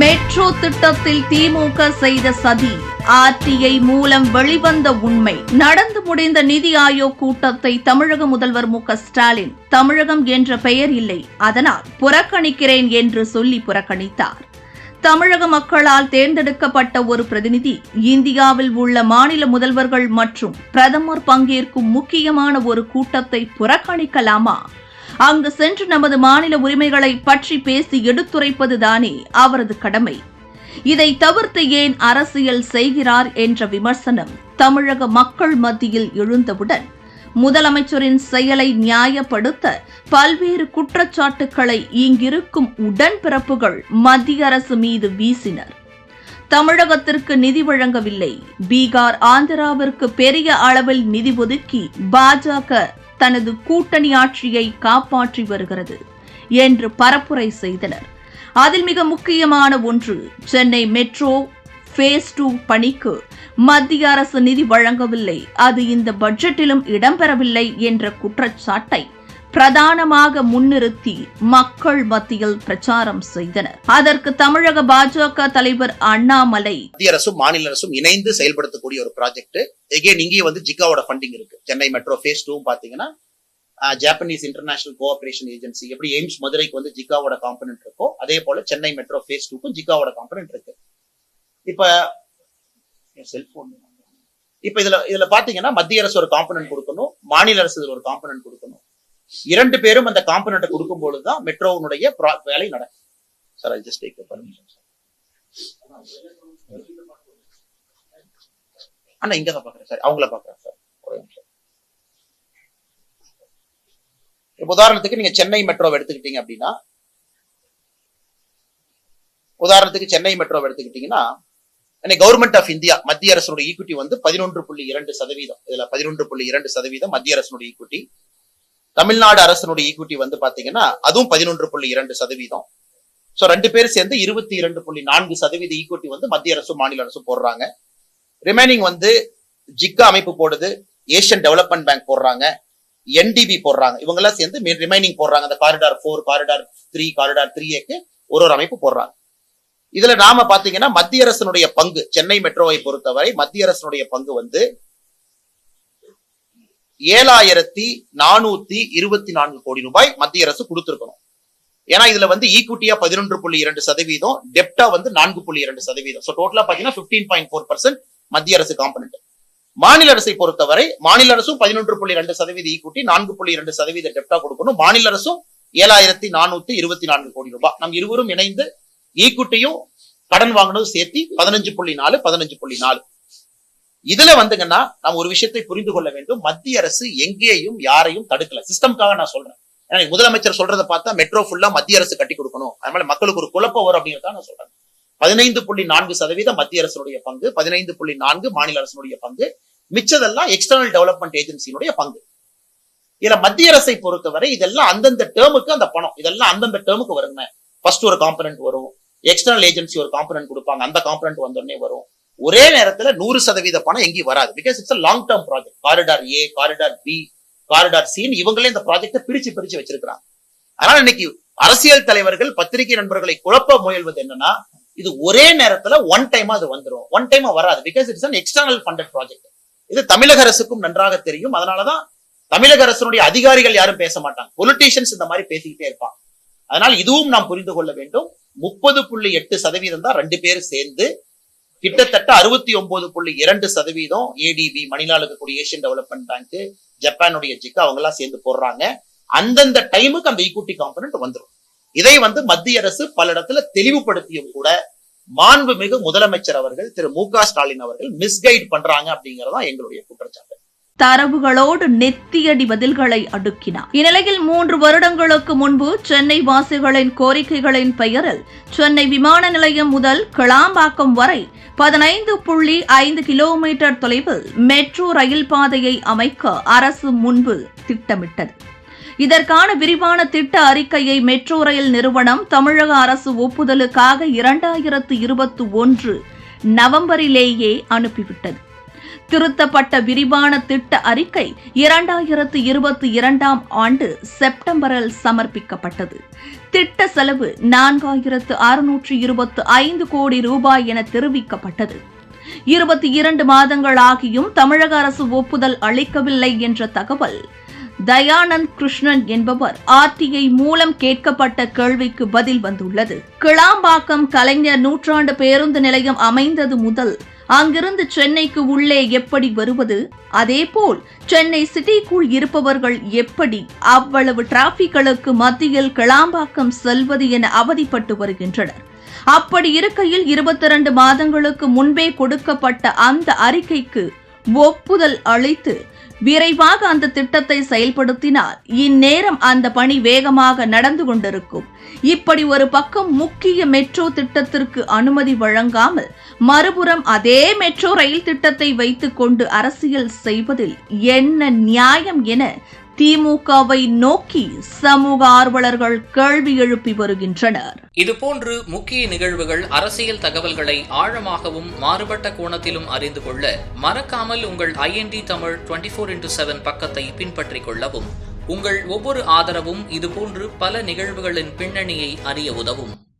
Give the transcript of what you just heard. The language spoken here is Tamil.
மெட்ரோ திட்டத்தில் திமுக செய்த சதி. ஆர்டிஐ மூலம் வெளிவந்த உண்மை. நடந்து முடிந்த நிதி ஆயோக் கூட்டத்தை தமிழக முதல்வர் மு ஸ்டாலின் தமிழகம் என்ற பெயர் இல்லை. அதனால் புறக்கணிக்கிறேன் என்று சொல்லி புறக்கணித்தார். தமிழக மக்களால் தேர்ந்தெடுக்கப்பட்ட ஒரு பிரதிநிதி இந்தியாவில் உள்ள மாநில முதல்வர்கள் மற்றும் பிரதமர் பங்கேற்கும் முக்கியமான ஒரு கூட்டத்தை புறக்கணிக்கலாமா? அங்கு சென்று நமது மாநில உரிமைகளை பற்றி பேசி எடுத்துரைப்பதுதானே அவரது கடமை. இதை தவிர்த்து ஏன் அரசியல் செய்கிறார் என்ற விமர்சனம் தமிழக மக்கள் மத்தியில் எழுந்தவுடன் முதலமைச்சரின் செயலை நியாயப்படுத்த பல்வேறு குற்றச்சாட்டுக்களை இங்கிருக்கும் உடன்பிறப்புகள் மத்திய அரசு மீது வீசினர். தமிழகத்திற்கு நிதி வழங்கவில்லை. பீகார் ஆந்திராவிற்கு பெரிய அளவில் நிதி ஒதுக்கி பாஜக தனது கூட்டணி ஆட்சியை காப்பாற்றி வருகிறது என்று பரப்புரை செய்தனர். அதில் மிக முக்கியமான ஒன்று சென்னை மெட்ரோ ஃபேஸ் டூ பணிக்கு மத்திய அரசு நிதி வழங்கவில்லை. அது இந்த பட்ஜெட்டிலும் இடம்பெறவில்லை என்ற குற்றச்சாட்டை பிரதானமாக முன்னிறுத்தி மக்கள் மத்தியில் பிரச்சாரம் செய்தனர். அதற்கு தமிழக பாஜக தலைவர் அண்ணாமலை மத்திய அரசும் மாநில அரசும் இணைந்து செயல்படுத்தக்கூடிய ஒரு ப்ராஜெக்ட் எகெயின் இங்கேயே வந்து ஜிகாவோட ஃபண்டிங் இருக்கு. சென்னை மெட்ரோ ஃபேஸ் டூ பாத்தீங்கன்னா ஜாப்பனீஸ் இன்டர்நேஷனல் கோஆபரேஷன் ஏஜென்சி எப்படி எய்ம்ஸ் மதுரைக்கு வந்து ஜிகாவோட காம்பனன்ட் இருக்கோ அதே போல சென்னை மெட்ரோ ஃபேஸ் டூக்கும் ஜிகாவோட காம்பனன்ட் இருக்கு. இப்ப செல்போன் இப்ப இதுல இதுல பாத்தீங்கன்னா மத்திய அரசு ஒரு காம்பனன்ட் கொடுக்கணும் மாநில அரசு ஒரு காம்பனன்ட் கொடுக்கணும். இரண்டு பேரும் அந்த காம்பனண்ட்டை கொடுக்கும் பொழுதுதான் மெட்ரோனுடைய வேலை நடக்கும். Sir I just take permission அண்ணா இங்க தான் பாக்குறேன் சார் அவங்கள பாக்குறேன் சார் ஒரே நிமிஷம். உதாரணத்துக்கு நீங்க சென்னை மெட்ரோவை எடுத்துக்கிட்டீங்க அப்படின்னா உதாரணத்துக்கு சென்னை மெட்ரோவை எடுத்துக்கிட்டீங்கன்னா கவர்மெண்ட் ஆஃப் இந்தியா மத்திய அரசுடைய ஈக்விட்டி வந்து பதினொன்று புள்ளி இரண்டு சதவீதம். இதுல பதினொன்று புள்ளி இரண்டு சதவீதம் மத்திய அரசுடைய ஈக்குட்டி தமிழ்நாடு அரசனுடைய ஈக்விட்டி வந்து பாத்தீங்கன்னா அதுவும் பதினொன்று புள்ளி இரண்டு சதவீதம். ஸோ ரெண்டு பேரும் சேர்ந்து இருபத்தி இரண்டு புள்ளி நான்கு சதவீத ஈக்விட்டி வந்து மத்திய அரசும் மாநில அரசும் போடுறாங்க. ரிமைனிங் வந்து ஜிக்கா அமைப்பு போடுது ஏசியன் டெவலப்மெண்ட் பேங்க் போடுறாங்க என்டிபி போடுறாங்க. இவங்கெல்லாம் சேர்ந்து ரிமைனிங் போடுறாங்க. அந்த corridor four corridor three corridor three ஏக்கு ஒரு ஒரு அமைப்பு போடுறாங்க. இதுல நாம பாத்தீங்கன்னா மத்திய அரசனுடைய பங்கு சென்னை மெட்ரோவை பொறுத்தவரை மத்திய அரசனுடைய பங்கு வந்து ஏழாயிரத்தி நானூத்தி இருபத்தி நான்கு கோடி ரூபாய் மத்திய அரசு கொடுத்திருக்கணும். ஏன்னா இதுல வந்து e ஈக்குட்டியா பதினொன்று புள்ளி இரண்டு சதவீதம் டெப்டா வந்து நான்கு புள்ளி இரண்டு சதவீதம். ஸோ டோட்டலா பாத்தீங்கன்னா பிப்டீன் பாயிண்ட் ஃபோர் பர்சன்ட் மத்திய அரசு காம்பனண்ட் மாநில அரசை பொறுத்தவரை மாநில அரசும் பதினொன்று புள்ளி ரெண்டு சதவீத e ஈக்குட்டி நான்கு புள்ளி இரண்டு சதவீத டெப்டா கொடுக்கணும். மாநில அரசும் ஏழாயிரத்தி நானூத்தி இருபத்தி நான்கு கோடி ரூபாய். நம் இருவரும் இணைந்து e ஈக்குட்டியும் கடன் வாங்கினதும் சேர்த்து பதினஞ்சு புள்ளி நாலு பதினஞ்சு புள்ளி நாலு. இதுல வந்துங்கன்னா நாம் ஒரு விஷயத்தை புரிந்து கொள்ள வேண்டும். மத்திய அரசு எங்கேயும் யாரையும் தடுக்கல. சிஸ்டம்காக நான் சொல்றேன். ஏன்னா முதலமைச்சர் சொல்றதை பார்த்தா மெட்ரோ ஃபுல்லா மத்திய அரசு கட்டி கொடுக்கணும். அதனால மக்களுக்கு ஒரு குழப்பம் வரும் அப்படிங்கிறத நான் சொல்றேன். பதினைந்து புள்ளி நான்கு சதவீதம் மத்திய அரசுடைய பங்கு பதினைந்து புள்ளி நான்கு மாநில அரசுடைய பங்கு மிச்சதெல்லாம் எக்ஸ்டர்னல் டெவலப்மெண்ட் ஏஜென்சியினுடைய பங்கு. இதுல மத்திய அரசை பொறுத்தவரை இதெல்லாம் அந்தந்த டேர்முக்கு அந்த பணம். இதெல்லாம் அந்தந்த டேர்முக்கு வருங்க. ஃபர்ஸ்ட் ஒரு காம்பனன்ட் வரும். எக்ஸ்டர்னல் ஏஜென்சி ஒரு காம்பனன்ட் கொடுப்பாங்க. அந்த காம்பனன்ட் வந்தோடனே வரும். ஒரே நேரத்துல நூறு சதவீத பணம் எங்கேயும் வராது. Because it's long term project corridor A corridor B corridor சின்னு இவங்களே இந்த ப்ராஜெக்டை பிரிச்சு பிரிச்சு வச்சிருக்கிறாங்க. அதனால இன்னைக்கு அரசியல் தலைவர்கள் பத்திரிகை நண்பர்களை குழப்ப முயல்வது என்னன்னா இது ஒரே நேரத்துல ஒன் டைமா அது வந்துடும் ஒன் டைமா வராது. Because it's an external funded project இது தமிழக அரசுக்கும் நன்றாக தெரியும். அதனாலதான் தமிழக அரசனுடைய அதிகாரிகள் யாரும் பேச மாட்டாங்க. பொலிட்டீஷியன்ஸ் இந்த மாதிரி பேசிக்கிட்டே இருப்பாங்க. அதனால் இதுவும் நாம் புரிந்து கொள்ள வேண்டும். முப்பது புள்ளி எட்டு சதவீதம் தான் ரெண்டு பேரும் சேர்ந்து கிட்டத்தட்ட அறுபத்தி ஒன்பது புள்ளி இரண்டு சதவீதம் ஏடிபி மணிலால் இருக்கக்கூடிய ஏசியன் டெவலப்மெண்ட் பேங்க் ஜப்பானுடைய ஜிக்கா அவங்க எல்லாம் சேர்ந்து போடுறாங்க. அந்தந்த டைமுக்கு அந்த ஈக்குட்டி காம்பனன்ட் வந்துடும் இதை வந்து மத்திய அரசு பல இடத்துல தெளிவுபடுத்தியும் கூட மாண்புமிகு முதலமைச்சர் அவர்கள் திரு மு க ஸ்டாலின் அவர்கள் மிஸ்கைட் பண்றாங்க அப்படிங்கறதான் எங்களுடைய குற்றச்சாட்டு. தரவுகளோடு நெத்தியடி பதில்களை அடுக்கினார். இந்நிலையில் மூன்று வருடங்களுக்கு முன்பு சென்னை வாசிகளின் கோரிக்கைகளின் பெயரில் சென்னை விமான நிலையம் முதல் கிளாம்பாக்கம் வரை பதினைந்து புள்ளி ஐந்து கிலோமீட்டர் தொலைவில் மெட்ரோ ரயில் பாதையை அமைக்க அரசு முன்பு திட்டமிட்டது. இதற்கான விரிவான திட்ட அறிக்கையை மெட்ரோ ரயில் நிறுவனம் தமிழக அரசு ஒப்புதலுக்காக இரண்டாயிரத்து இருபத்தி ஒன்று நவம்பரிலேயே அனுப்பிவிட்டது. திருத்தப்பட்ட விரிவான திட்ட அறிக்கை இரண்டாயிரத்து இருபத்தி இரண்டாம் ஆண்டு செப்டம்பரில் சமர்ப்பிக்கப்பட்டது. திட்ட செலவு நான்காயிரத்து அறுநூற்று இருபத்து ஐந்து கோடி ரூபாய் என தெரிவிக்கப்பட்டது. இருபத்தி இரண்டு மாதங்களாகியும் தமிழக அரசு ஒப்புதல் அளிக்கவில்லை என்ற தகவல் தயானந்த் கிருஷ்ணன் என்பவர் ஆர்டிஐ மூலம் கேட்கப்பட்ட கேள்விக்கு பதில் வந்துள்ளது. கிளாம்பாக்கம் கலைஞர் நூற்றாண்டு பேருந்து நிலையம் அமைந்தது முதல் அங்கிருந்து சென்னைக்கு உள்ளே எப்படி வருவது? அதேபோல் சென்னை சிட்டிக்குள் இருப்பவர்கள் எப்படி அவ்வளவு டிராபிக்களுக்கு மத்தியில் கிளாம்பாக்கம் செல்வது என அவதிப்பட்டு வருகின்றனர்? அப்படி இருக்கையில் இருபத்தி இரண்டு மாதங்களுக்கு முன்பே கொடுக்கப்பட்ட அந்த அறிக்கைக்கு ஒப்புதல் அளித்து விரைவாக அந்த திட்டத்தை செயல்படுத்தினால் இந்நேரம் அந்த பணி வேகமாக நடந்து கொண்டிருக்கும். இப்படி ஒரு பக்கம் முக்கிய மெட்ரோ திட்டத்திற்கு அனுமதி வழங்காமல் மறுபுறம் அதே மெட்ரோ ரயில் திட்டத்தை வைத்துக்கொண்டு அரசியல் செய்வதில் என்ன நியாயம் என திமுகவை நோக்கி சமூக ஆர்வலர்கள் கேள்வி எழுப்பி வருகின்றனர். இதுபோன்று முக்கிய நிகழ்வுகள் அரசியல் தகவல்களை ஆழமாகவும் மாறுபட்ட கோணத்திலும் அறிந்து கொள்ள மறக்காமல் உங்கள் IND Tamil twenty four into seven பக்கத்தை பின்பற்றிக் கொள்ளவும். உங்கள் ஒவ்வொரு ஆதரவும் இதுபோன்று பல நிகழ்வுகளின் பின்னணியை அறிய உதவும்.